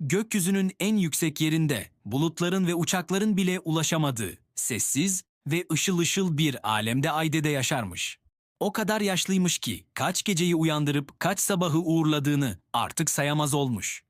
gökyüzünün en yüksek yerinde, bulutların ve uçakların bile ulaşamadığı, sessiz ve ışıl ışıl bir alemde Ayde'de yaşarmış. O kadar yaşlıymış ki kaç geceyi uyandırıp kaç sabahı uğurladığını artık sayamaz olmuş.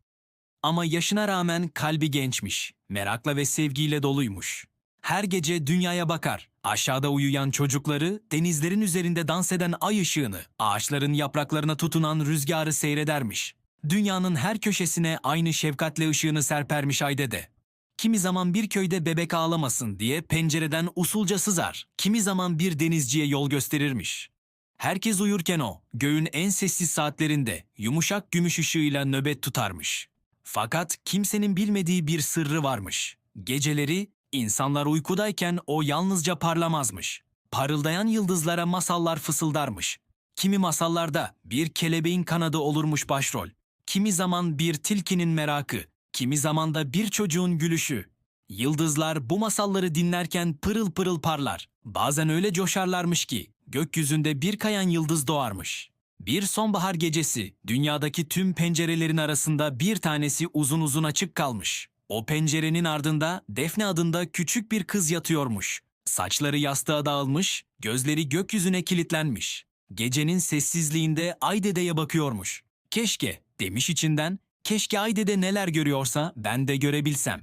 Ama yaşına rağmen kalbi gençmiş, merakla ve sevgiyle doluymuş. Her gece dünyaya bakar, aşağıda uyuyan çocukları, denizlerin üzerinde dans eden ay ışığını, ağaçların yapraklarına tutunan rüzgarı seyredermiş. Dünyanın her köşesine aynı şefkatle ışığını serpermiş Ayde'de. Kimi zaman bir köyde bebek ağlamasın diye pencereden usulca sızar, kimi zaman bir denizciye yol gösterirmiş. Herkes uyurken o, göğün en sessiz saatlerinde yumuşak gümüş ışığıyla nöbet tutarmış. Fakat kimsenin bilmediği bir sırrı varmış. Geceleri insanlar uykudayken o yalnızca parlamazmış. Parıldayan yıldızlara masallar fısıldarmış. Kimi masallarda bir kelebeğin kanadı olurmuş başrol. Kimi zaman bir tilkinin merakı, kimi zaman da bir çocuğun gülüşü. Yıldızlar bu masalları dinlerken pırıl pırıl parlar. Bazen öyle coşarlarmış ki gökyüzünde bir kayan yıldız doğarmış. Bir sonbahar gecesi dünyadaki tüm pencerelerin arasında bir tanesi uzun uzun açık kalmış. O pencerenin ardında Defne adında küçük bir kız yatıyormuş. Saçları yastığa dağılmış, gözleri gökyüzüne kilitlenmiş. Gecenin sessizliğinde Aydede'ye bakıyormuş. Keşke demiş içinden, keşke Aydede neler görüyorsa ben de görebilsem.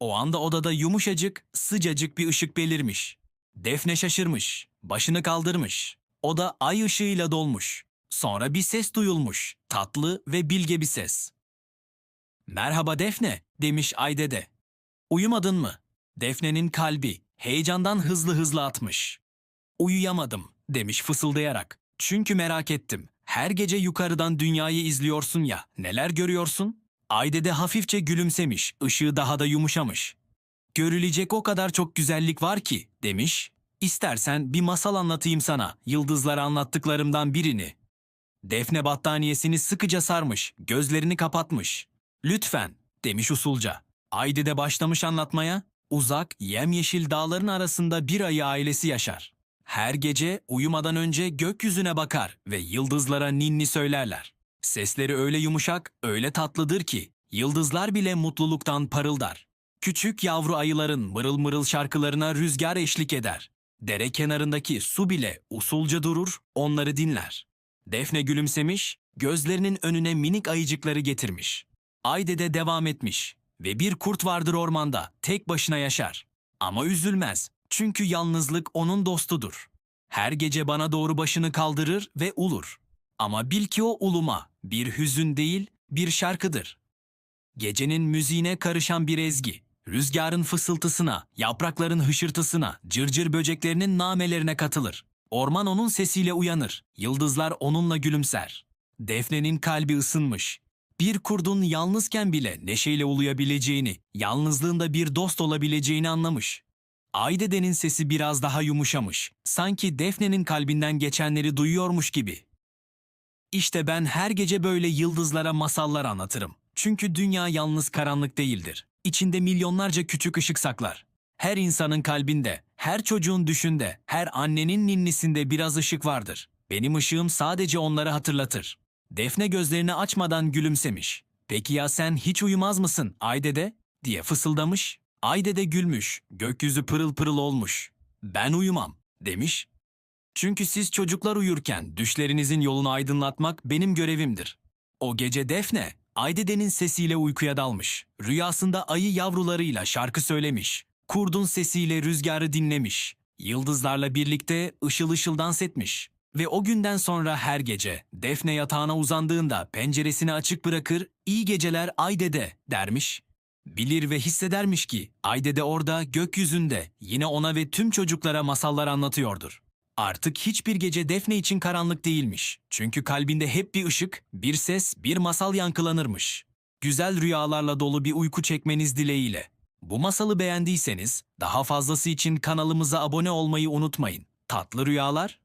O anda odada yumuşacık, sıcacık bir ışık belirmiş. Defne şaşırmış, başını kaldırmış. O da ay ışığıyla dolmuş. Sonra bir ses duyulmuş, tatlı ve bilge bir ses. Merhaba Defne, demiş Aydede. Uyumadın mı? Defne'nin kalbi heyecandan hızlı hızlı atmış. Uyuyamadım, demiş fısıldayarak. Çünkü merak ettim. Her gece yukarıdan dünyayı izliyorsun ya, neler görüyorsun? Aydede hafifçe gülümsemiş, ışığı daha da yumuşamış. Görülecek o kadar çok güzellik var ki, demiş. İstersen bir masal anlatayım sana, yıldızlara anlattıklarımdan birini. Defne battaniyesini sıkıca sarmış, gözlerini kapatmış. Lütfen, demiş usulca. Aydi de başlamış anlatmaya. Uzak, yemyeşil dağların arasında bir ayı ailesi yaşar. Her gece uyumadan önce gökyüzüne bakar ve yıldızlara ninni söylerler. Sesleri öyle yumuşak, öyle tatlıdır ki yıldızlar bile mutluluktan parıldar. Küçük yavru ayıların mırıl mırıl şarkılarına rüzgar eşlik eder. Dere kenarındaki su bile usulca durur, onları dinler. Defne gülümsemiş, gözlerinin önüne minik ayıcıkları getirmiş. Ayde de devam etmiş ve bir kurt vardır ormanda, tek başına yaşar. Ama üzülmez, çünkü yalnızlık onun dostudur. Her gece bana doğru başını kaldırır ve ulur. Ama bil ki o uluma bir hüzün değil, bir şarkıdır. Gecenin müziğine karışan bir ezgi, rüzgarın fısıltısına, yaprakların hışırtısına, cırcır böceklerinin namelerine katılır. Orman onun sesiyle uyanır, yıldızlar onunla gülümser. Defne'nin kalbi ısınmış. Bir kurdun yalnızken bile neşeyle uluyabileceğini, yalnızlığında bir dost olabileceğini anlamış. Aydede'nin sesi biraz daha yumuşamış. Sanki Defne'nin kalbinden geçenleri duyuyormuş gibi. İşte ben her gece böyle yıldızlara masallar anlatırım. Çünkü dünya yalnız karanlık değildir. İçinde milyonlarca küçük ışık saklar. Her insanın kalbinde, her çocuğun düşünde, her annenin ninnisinde biraz ışık vardır. Benim ışığım sadece onları hatırlatır. Defne gözlerini açmadan gülümsemiş. Peki ya sen hiç uyumaz mısın Aydede? diye fısıldamış. Aydede gülmüş, gökyüzü pırıl pırıl olmuş. Ben uyumam, demiş. Çünkü siz çocuklar uyurken düşlerinizin yolunu aydınlatmak benim görevimdir. O gece Defne, Aydede'nin sesiyle uykuya dalmış. Rüyasında ayı yavrularıyla şarkı söylemiş. Kurdun sesiyle rüzgarı dinlemiş. Yıldızlarla birlikte ışıl ışıl dans etmiş. Ve o günden sonra her gece Defne yatağına uzandığında penceresini açık bırakır, iyi geceler Aydede dermiş. Bilir ve hissedermiş ki Aydede orada gökyüzünde yine ona ve tüm çocuklara masallar anlatıyordur. Artık hiçbir gece Defne için karanlık değilmiş. Çünkü kalbinde hep bir ışık, bir ses, bir masal yankılanırmış. Güzel rüyalarla dolu bir uyku çekmeniz dileğiyle. Bu masalı beğendiyseniz daha fazlası için kanalımıza abone olmayı unutmayın. Tatlı rüyalar